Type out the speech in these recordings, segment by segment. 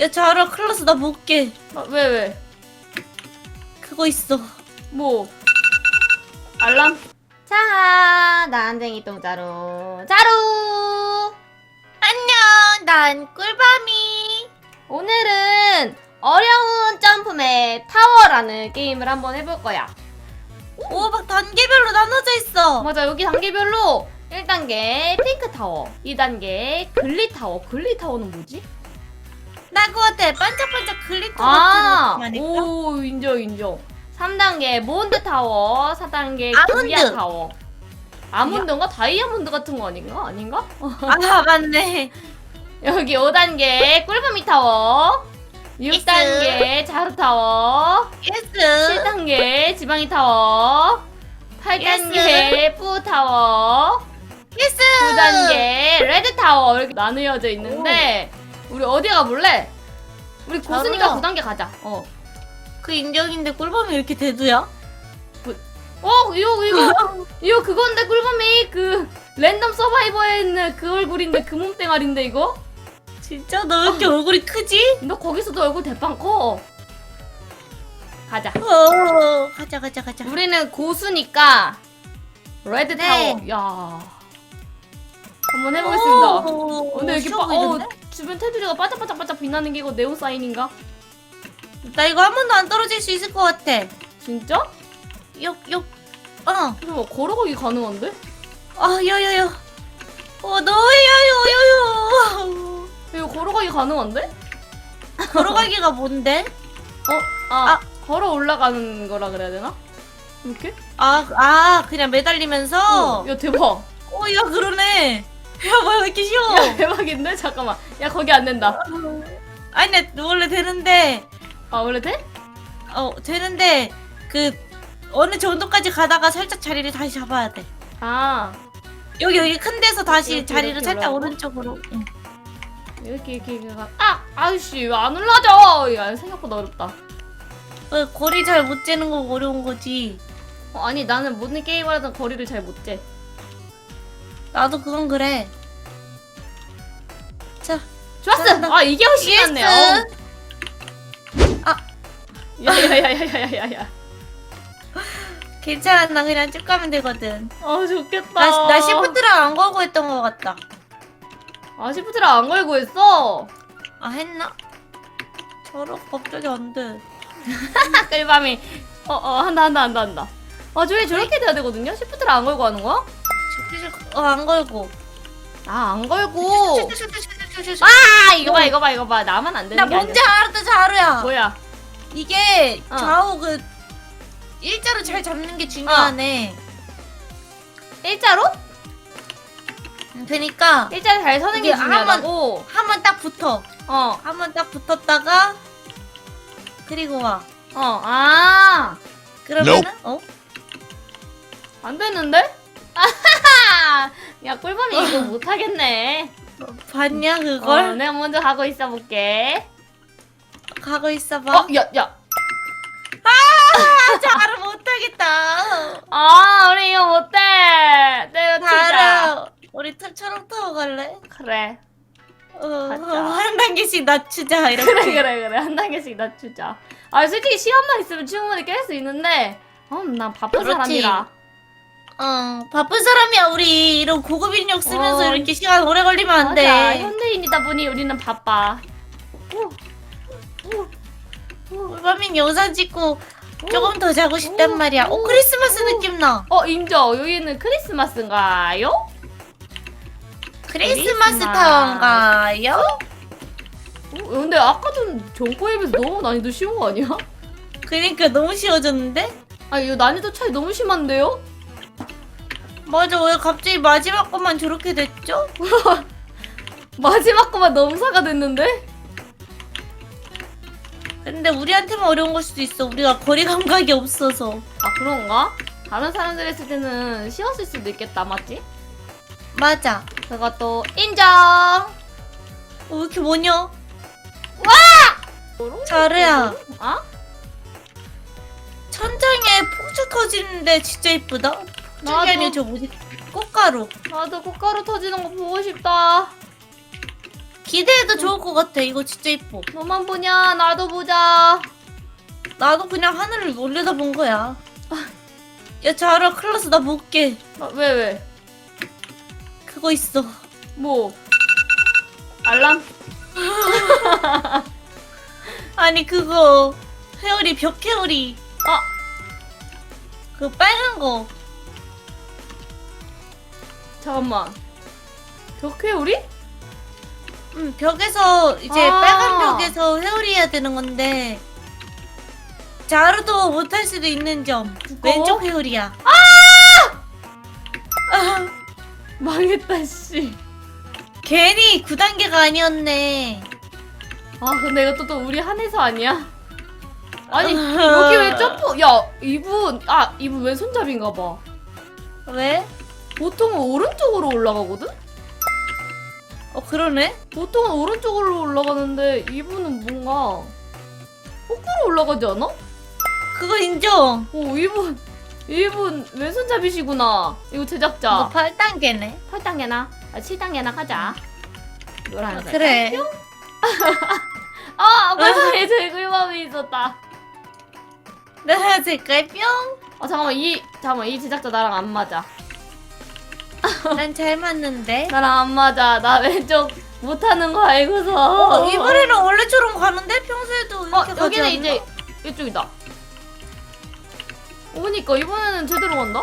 야 자라 클라스 나 볼게 아, 왜 왜? 그거 있어 뭐? 알람? 자, 난쟁이 똥자루. 자루! 안녕 난 꿀밤이 오늘은 어려운 점프맵 타워라는 게임을 한번 해볼 거야. 오 막 단계별로 나눠져 있어 맞아, 여기 단계별로 1단계 핑크 타워, 2단계 글리 타워. 글리 타워는 뭐지? 나 그거 같아 반짝반짝 글리터 아, 같은 느낌? 오, 인정, 인정. 3단계 몬드 타워, 4단계 아몬드. 기아 타워. 아몬드인가? 다이아몬드 같은 거 아닌가? 아닌가? 아 맞네 여기 5단계 꿀밤이 타워 6단계 자루 타워 예스 7단계 지방이 타워 8단계 뿌 타워 예스 9단계 레드 타워 이렇게 나누어져 있는데 우리 어디 가볼래? 우리 고수니까 자루야. 9단계 가자 어. 그 인정인데 꿀밤이 왜 이렇게 대두야? 어 이거 이거 이거 그건데 꿀밤이 그 랜덤 서바이버에 있는 그 얼굴인데 그 몸뚱아리인데 이거? 진짜 너 왜 이렇게 얼굴이 크지? 너 거기서도 얼굴 대빵 커 가자 어 가자 가자 가자 우리는 고수니까 레드 네. 타워. 야. 한번 해보겠습니다. 오, 어, 근데 여기 빠, 어, 보이는데? 주변 테두리가 반짝반짝반짝 빛나는 게 이거 네온 사인인가? 나 이거 한 번도 안 떨어질 수 있을 것 같아 진짜? 욕 욕 어 이거 걸어가기 가능한데? 아, 여여여. 어, 너여여여여. 이거 걸어가기 가능한데? 걸어가기가 뭔데? 어? 아, 아. 걸어 올라가는 거라 그래야 되나? 이렇게? 아, 아, 그냥 매달리면서. 어, 야 대박. 어, 야, 그러네. 야, 뭐야, 왜 이렇게 쉬워? 야 대박인데? 잠깐만. 야 거기 안 된다. 아니, 나 원래 되는데, 아 원래 돼? 어, 되는데, 그, 어느 정도까지 가다가 살짝 자리를 다시 잡아야 돼. 아 여기, 여기 큰 데서 다시 이렇게, 자리를 이렇게 살짝 올라가고? 오른쪽으로. 응. 이렇게 이렇게 이렇게 가. 아 아이씨 왜 안 올라져? 야 생각보다 어렵다. 어, 거리 잘 못 재는 거 어려운 거지. 어, 아니 나는 모든 게임을 하던 거리를 잘 못 재. 나도 그건 그래. 자, 좋았어. 아 이게 훨씬 예스. 낫네요. 아. 야야야야야야야. 괜찮아. 나 그냥 쭉 가면 되거든. 아 좋겠다. 나, 나 시프트랑 안 걸고 했던 것 같다. 아 시프트를 안 걸고 했어. 아 했나? 저러 갑자기 안 돼. 끌밤이. 어어 한다 한다 한다 한다. 아 저게 저렇게 돼야 되거든요. 시프트를 안 걸고 하는 거야? 어안 걸고. 아 안 걸고. 아! 아 이거 봐 이거 봐 이거 봐. 나만 안 되는 나게 뭔지 아니야. 알았다 자루야. 뭐야? 이게 어. 좌우 그 일자로 잘 잡는 게 중요하네. 일자로? 그러니까 일자로 잘 서는 게 이게 중요하다고. 한 번 딱 붙어. 어. 한 번 딱 붙었다가 그리고 와. 어. 아. 그러면은 어? 안 되는데? 야 꿀밤이 이거 못하겠네. 봤냐 어, 그걸? 내가 먼저 가고 있어 볼게. 가고 있어봐. 어, 야, 야. 아, 자루 못하겠다. 아, 우리 이거 못해. 내가 진짜. 자루 우리 탑처럼 타고 갈래? 그래. 어, 가자. 한 단계씩 낮추자 이렇게. 그래, 그래, 그래. 한 단계씩 낮추자. 아, 솔직히 시간만 있으면 충분히 깰 수 있는데, 어, 난 바쁜 그렇지. 사람이라. 어, 바쁜 사람이야 우리 이런 고급 인력 쓰면서 어. 이렇게 시간 오래 걸리면 안 맞아. 돼. 현대인이다 보니 우리는 바빠. 울바민 영상 찍고 조금 더 자고 싶단 오. 말이야. 어 오. 크리스마스 오. 느낌 나. 어, 인정. 여기는 크리스마스인가요? 크리스마스 크리스마스. 타워인가요? 어, 근데 아까 전 전거에 비해서 너무 난이도 쉬운 거 아니야? 그러니까 너무 쉬워졌는데? 아, 이거 난이도 차이 너무 심한데요? 맞아 왜 갑자기 마지막 것만 저렇게 됐죠? 마지막 거만 넘사가 됐는데? 근데 우리한테만 어려운 걸 수도 있어. 우리가 거리 감각이 없어서. 아 그런가? 다른 사람들 했을 때는 쉬웠을 수도 있겠다 맞지? 맞아. 그것도 인정! 어, 왜 이렇게 뭐냐? 자루야. 아? 천장에 폭주 터지는데 진짜 이쁘다. 나도. 아니라 저 뭐지? 꽃가루. 나도 꽃가루 터지는 거 보고 싶다 기대해도 좋을 것 같아. 이거 진짜 이뻐. 너만 보냐? 나도 보자. 나도 그냥 하늘을 올려다 본 거야. 야, 자라 클라스 나 볼게. 아, 왜 왜? 그거 있어. 뭐? 알람? 아니 그거 회오리 벽 회오리. 아, 그 빨간 거. 잠깐만. 덕회 우리? 응, 벽에서 이제 아. 빨간 벽에서 회오리 해야 되는 건데. 자루도 못할 수도 있는 점. 왼쪽 회오리야. 아! 망했다 씨. 괜히 9단계가 아니었네. 아 근데 이것도 또 우리 한해서 아니야? 아니 여기 왜 점프? 야 이분 아 이분 왼손잡이인가 봐. 왜? 보통은 오른쪽으로 올라가거든? 어 그러네. 보통은 오른쪽으로 올라가는데 이분은 뭔가 거꾸로 올라가지 않아? 그거 인정. 오 이분 이분 왼손잡이시구나. 이거 제작자. 이거 8단계네. 8단계나 아 7단계나 가자. 노란 색. 그래. 아 벌써 예제 글밤이 있었다. 내가 색깔 뿅. 아 잠깐만 이 잠깐만 이 제작자 나랑 안 맞아. 난 잘 맞는데. 나랑 안 맞아. 나 왼쪽 못하는 거 알고서. 어, 이번에는 원래처럼 가는데 평소에도 어 이렇게 가지 여기는 않나? 이제 이쪽이다. 오니까 이번에는 제대로 간다.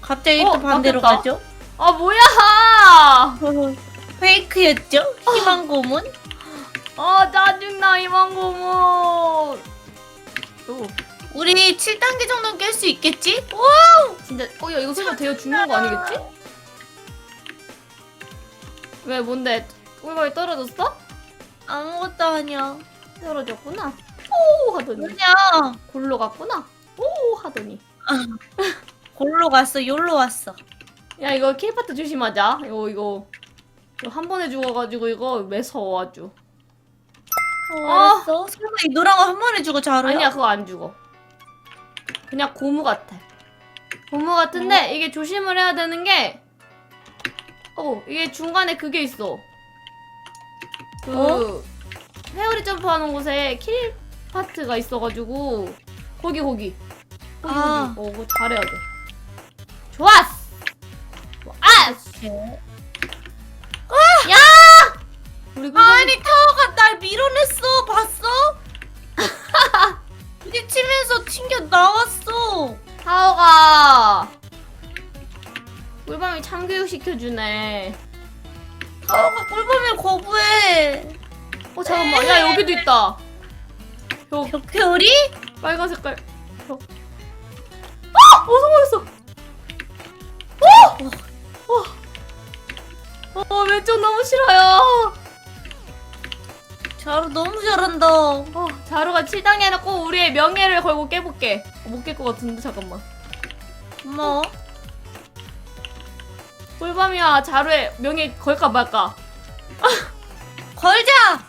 갑자기 어, 또 반대로 바뀌었다. 가죠. 아 뭐야? 페이크였죠? 희망 고문? 아 짜증나 이만 고문. 오 우리 7단계 정도는 깰 수 있겠지? 와! 진짜 어야 이거 설마 되어 죽는 거 아니겠지? 왜 뭔데 꿀벌이 떨어졌어? 아무것도 아니야. 떨어졌구나. 오 하더니 뭐냐? 골로 갔구나. 오 하더니 골로 갔어, 요로 왔어. 야 이거 K파트 조심하자. 이거 이거 이거 한 번에 죽어가지고 이거 매서워 아주. 어, 알았어. 설마 이거한 번에 주고 자루야? 아니야 그거 안 죽어. 그냥 고무 같아. 고무 같은데 이게 조심을 해야 되는 게 어, 이게 중간에 그게 있어. 그 어? 회오리 점프하는 곳에 킬 파트가 있어가지고 거기 거기 거기 아. 거기. 어, 그거 잘해야 돼. 좋았어. 아, 오케이. 우리 아니, 타워가 날 밀어냈어. 봤어? 부딪히면서 튕겨 나왔어. 타워가 꿀밤이 참교육 시켜주네. 타워가 꿀밤을 거부해. 어 잠깐만, 야 여기도 있다. 벽 벽회오리? 빨간 색깔. 벽. 아! 어 성공했어. 어! 어! 어 왼쪽 너무 싫어요. 자루 너무 잘한다. 어 자루가 7단계 해놓고 우리의 명예를 걸고 깨볼게. 어, 못깰 것 같은데 잠깐만. 고마워. 꿀밤이와 자루의 명예 걸까 말까. 걸자!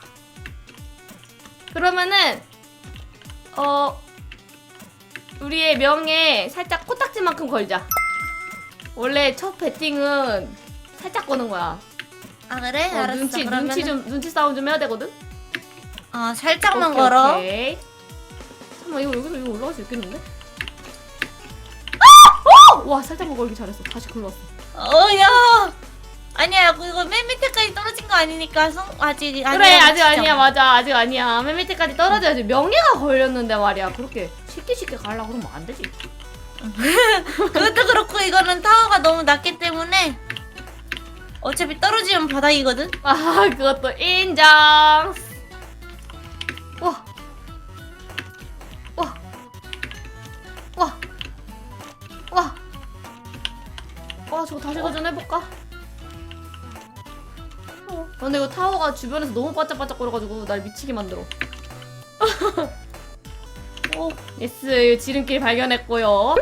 그러면은 어 우리의 명예 살짝 코딱지만큼 걸자. 원래 첫 배팅은 살짝 거는 거야. 아, 그래? 어, 알았어. 눈치 그러면은... 눈치 좀 눈치 싸움 좀 해야 되거든. 어, 살짝만 오케이, 걸어. 오케이. 잠깐만 이거 여기서 이거 올라갈 수 있겠는데? 와 살짝만 걸기 잘했어. 다시 걸러왔어. 어, 야! 아니야, 이거 맨 밑에까지 떨어진 거 아니니까 성, 아직, 아니야. 그래 아직 아니야 맞아 아직 아니야 맨 밑에까지 떨어져야지 명예가 걸렸는데 말이야 그렇게 쉽게 쉽게 가려고 그러면 안 되지. 그것도 그렇고, 이거는 타워가 너무 낮기 때문에 어차피 떨어지면 바닥이거든? 아 그것도 인정. 어. 타워가 주변에서 너무 반짝반짝거려가지고 날 미치게 만들어. 오, 예스 지름길 발견했고요.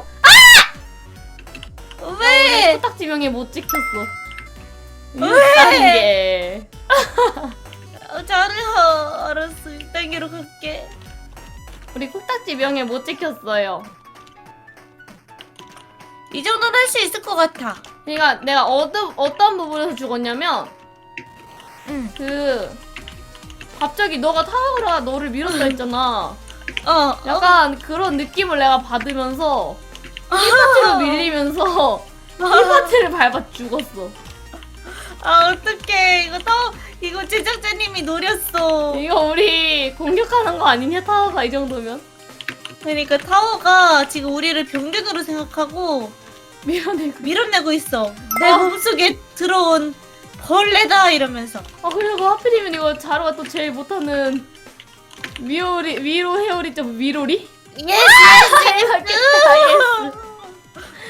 왜? 코딱지명에 못 찍혔어. 왜? 6단계. 어, 자루야. 알았어, 1단계로 갈게. 우리 코딱지 명에 못 찍혔어요. 이 정도는 할 수 있을 것 같아. 그러니까 내가 어떤 어떤 부분에서 죽었냐면 응. 그 갑자기 너가 타워라 너를 밀었다 했잖아. 어. 약간 그런 느낌을 내가 받으면서 이 파트로 밀리면서 이 파트를 밟아 죽었어. 아 어떡해 이거 또 이거 제작자님이 노렸어. 이거 우리 공격하는 거 아니냐 타워가 이 정도면 그러니까 타워가 지금 우리를 병균으로 생각하고 밀어내고. 밀어내고 있어. 내 어. 몸속에 들어온 벌레다 이러면서. 아 그리고 하필이면 이거 자루가 또 제일 못하는 위오리 위로 헤오리 점 위로리? 예스. 이거 깼다 예스.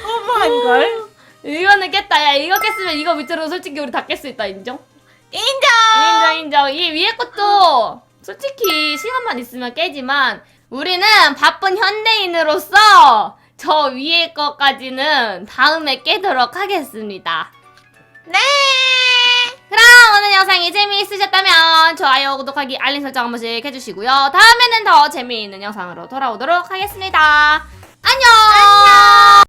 어머한 걸. 이거는 깼다 야 이거 깼으면 이거 밑으로 솔직히 우리 다 깰 수 있다 인정? 인정. 인정 인정 이 위에 것도 솔직히 시간만 있으면 깨지만 우리는 바쁜 현대인으로서 저 위에 것까지는 다음에 깨도록 하겠습니다 네. 재미있으셨다면 좋아요 구독하기 알림 설정 한 번씩 해주시고요. 다음에는 더 재미있는 영상으로 돌아오도록 하겠습니다. 안녕